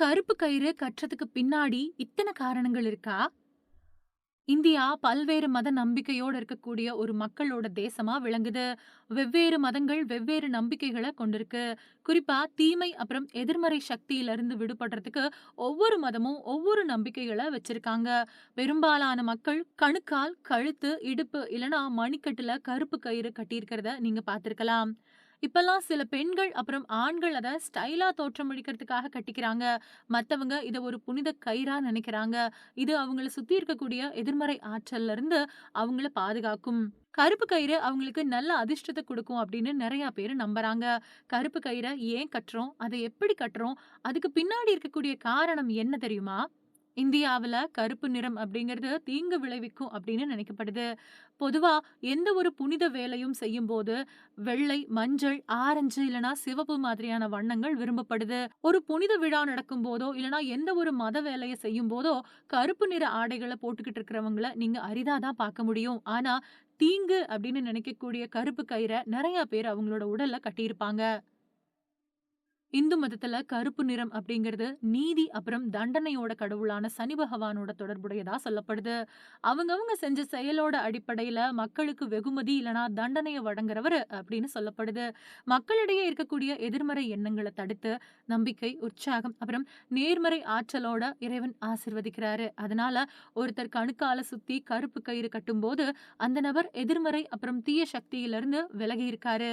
கருப்பு கயிறு கட்டுறதுக்கு பின்னாடி இத்தனை காரணங்கள் இருக்கா? இந்தியா பல்வேறு மத நம்பிக்கையோட இருக்கக்கூடிய ஒரு மக்களோட தேசமா விளங்குது. வெவ்வேறு மதங்கள் வெவ்வேறு நம்பிக்கைகள கொண்டிருக்கு. குறிப்பா தீமை அப்புறம் எதிர்மறை சக்தியிலிருந்து விடுபடுறதுக்கு ஒவ்வொரு மதமும் ஒவ்வொரு நம்பிக்கைகள வச்சிருக்காங்க. பெரும்பாலான மக்கள் கணுக்கால், கழுத்து, இடுப்பு இல்லனா மணிக்கட்டுல கருப்பு கயிறு கட்டியிருக்கிறத நீங்க பார்த்திருக்கலாம். இப்பல்லாம் சில பெண்கள் அப்புறம் ஆண்கள் அத ஸ்டைலா தோற்றமளிக்கிறதுக்காக கட்டிக்கிறாங்க. மத்தவங்க இத ஒரு புனித கயிறா நினைக்கிறாங்க. இது அவங்கள சுத்தி இருக்கக்கூடிய எதிர்மறை ஆற்றல்ல இருந்து அவங்கள பாதுகாக்கும். கருப்பு கயிறு அவங்களுக்கு நல்ல அதிர்ஷ்டத்தை கொடுக்கும் அப்படின்னு நிறைய பேரு நம்புறாங்க. கருப்பு கயிறை ஏன் கட்டுறோம்? அத எப்படி கட்டுறோம்? அதுக்கு பின்னாடி இருக்கக்கூடிய காரணம் என்ன தெரியுமா? இந்தியாவுல கருப்பு நிறம் அப்படிங்கிறது தீங்கு விளைவிக்கும் அப்படின்னு நினைக்கப்படுது. பொதுவா எந்த ஒரு புனித வேலையும் செய்யும்போது வெள்ளை, மஞ்சள், ஆரஞ்சு இல்லனா சிவப்பு மாதிரியான வண்ணங்கள் விரும்பப்படுது. ஒரு புனித விழா நடக்கும்போதோ, இல்லனா எந்த ஒரு மத வேலையை செய்யும் போதோ கருப்பு நிற ஆடைகள போட்டுக்கிட்டு இருக்கிறவங்கள நீங்க அரிதா தான் பார்க்க முடியும். ஆனா, தீங்கு அப்படின்னு நினைக்கக்கூடிய கருப்பு கயிற நிறைய பேர் அவங்களோட உடல்ல கட்டியிருப்பாங்க. இந்து மதத்துல கருப்பு நிறம் அப்படிங்கிறது நீதி அப்புறம் தண்டனையோட கடவுளான சனி பகவானோட தொடர்புடையதா சொல்லப்படுது. அவங்கவங்க செஞ்ச செயலோட அடிப்படையில மக்களுக்கு வெகுமதி இல்லனா தண்டனையை வழங்குறவர் அப்படின்னு சொல்லப்படுது. மக்களிடையே இருக்கக்கூடிய எதிர்மறை எண்ணங்களை தடுத்து, நம்பிக்கை, உற்சாகம் அப்புறம் நேர்மறை ஆற்றலோட இறைவன் ஆசிர்வதிக்கிறாரு அதனால ஒருத்தர் கணுக்கால சுத்தி கருப்பு கயிறு கட்டும்போது, அந்த நபர் எதிர்மறை அப்புறம் தீய சக்தியிலிருந்து விலகி இருக்காரு.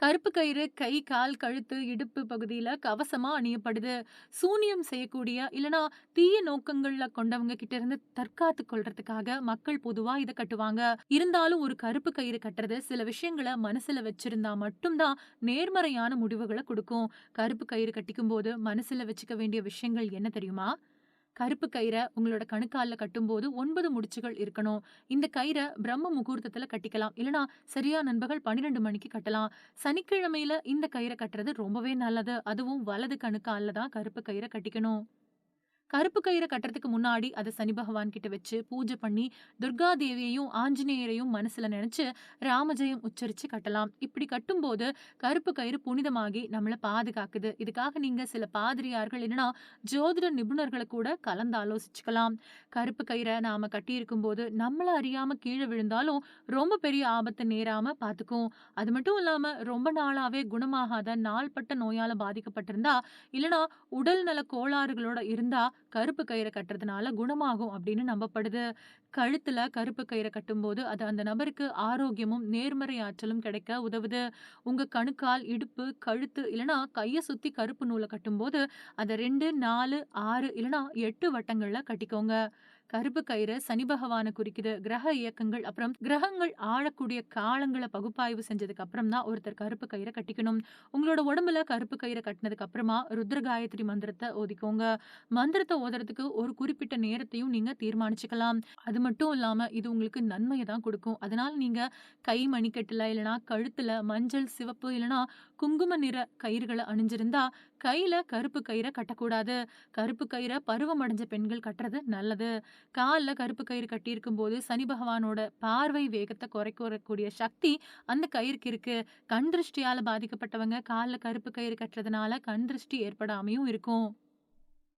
கருப்பு கயிறு கை, கால், கழுத்து, இடுப்பு பகுதியில கவசமா அணியப்படுது. சூனியம் செய்யக்கூடிய இல்லனா தீய நோக்கங்கள்ல கொண்டவங்க கிட்ட இருந்து தற்காத்து கொள்றதுக்காக மக்கள் பொதுவா இத கட்டுவாங்க. இருந்தாலும் ஒரு கருப்பு கயிறு கட்டுறது சில விஷயங்கள மனசுல வச்சிருந்தா மட்டும் தான் நேர்மறையான முடிவுகள கொடுக்கும் கருப்பு கயிறு கட்டிக்கும்போது மனசுல வச்சுக்க வேண்டிய விஷயங்கள் என்ன தெரியுமா? கருப்பு கயிற உங்களோட கணுக்கால கட்டும்போது ஒன்பது முடிச்சுகள் இருக்கணும். இந்த கயிறை பிரம்ம முகூர்த்தத்துல கட்டிக்கலாம். இல்லனா சரியா நண்பர்கள் பன்னிரெண்டு மணிக்கு கட்டலாம். சனிக்கிழமையில இந்த கயிறை கட்டுறது ரொம்பவே நல்லது. அதுவும் வலது கணுக்கால தான் கருப்பு கயிறை கட்டிக்கணும். கருப்பு கயிறை கட்டுறதுக்கு முன்னாடி அதை சனி பகவான் கிட்ட வச்சு பூஜை பண்ணி, துர்கா தேவியையும், ஆஞ்சநேயரையும் மனசுல நினைச்சு ராமஜெயம் உச்சரிச்சு கட்டலாம். இப்படி கட்டும்போது கருப்பு கயிறு புனிதமாகி நம்மளை பாதுகாக்குது. இதுக்காக நீங்க சில பாதிரியார்கள் என்னன்னா ஜோதிட நிபுணர்களை கூட கலந்து ஆலோசிச்சுக்கலாம். கருப்பு கயிறை நாம கட்டியிருக்கும்போது நம்மள அறியாம கீழே விழுந்தாலும் ரொம்ப பெரிய ஆபத்தை நேராம பார்த்துக்கும். அது மட்டும் இல்லாம ரொம்ப நாளாவே குணமாகாத நாள்பட்ட நோயால பாதிக்கப்பட்டிருந்தா, இல்லைன்னா உடல் நல கோளாறுகளோட இருந்தா கருப்பு கயிறை கட்டுறதுனால குணமாகும் அப்படின்னு நம்பப்படுது. கழுத்துல கருப்பு கயிறை கட்டும்போது அது அந்த நபருக்கு ஆரோக்கியமும், நேர்மறை ஆற்றலும் கிடைக்க உதவுது. உங்க கணுக்கால், இடுப்பு, கழுத்து இல்லனா கைய சுத்தி கருப்பு நூல கட்டும்போது அத 2, 4, 6 இல்லனா எட்டு வட்டங்கள்ல கட்டிக்கோங்க. கருப்பு கயிறு சனி பகவான குறிக்கிற கிரக இயக்கங்கள் அப்புறம் கிரகங்கள் ஆளக்கூடிய காலங்கள பகுப்பாய்வு செஞ்சதுக்கு அப்புறம் தான் ஒருத்தர் கருப்பு கயிறை கட்டிக்கணும். உங்களோட உடம்புல கருப்பு கயிறை கட்டினதுக்கு அப்புறமா ருத்ர காயத்ரி மந்திரத்தை ஓதிக்கோங்க. மந்திரத்தை ஓதுறதுக்கு ஒரு குறிப்பிட்ட நேரத்தையும் நீங்க தீர்மானிச்சுக்கலாம். அது மட்டும் இல்லாம இது உங்களுக்கு நன்மையை தான் கொடுக்கும் அதனால நீங்க கை மணிக்கட்டுல இல்லனா கழுத்துல மஞ்சள், சிவப்பு இல்லனா குங்கும நிற கயிறுகளை அணிஞ்சிருந்தா, கையில கருப்பு கயிற கட்டக்கூடாது. கருப்பு கயிற பருவம் அடைஞ்ச பெண்கள் கட்டுறது நல்லது. கால்ல கருப்பு கயிறு கட்டியிருக்கும்போது சனி பகவானோட பார்வை வேகத்த குறைக்கக்கூடிய சக்தி அந்த கயிறுக்கு இருக்கு. கண் திருஷ்டியால பாதிக்கப்பட்டவங்க கால்ல கருப்பு கயிறு கட்டுறதுனால கண் திருஷ்டி ஏற்படாமையும் இருக்கும்.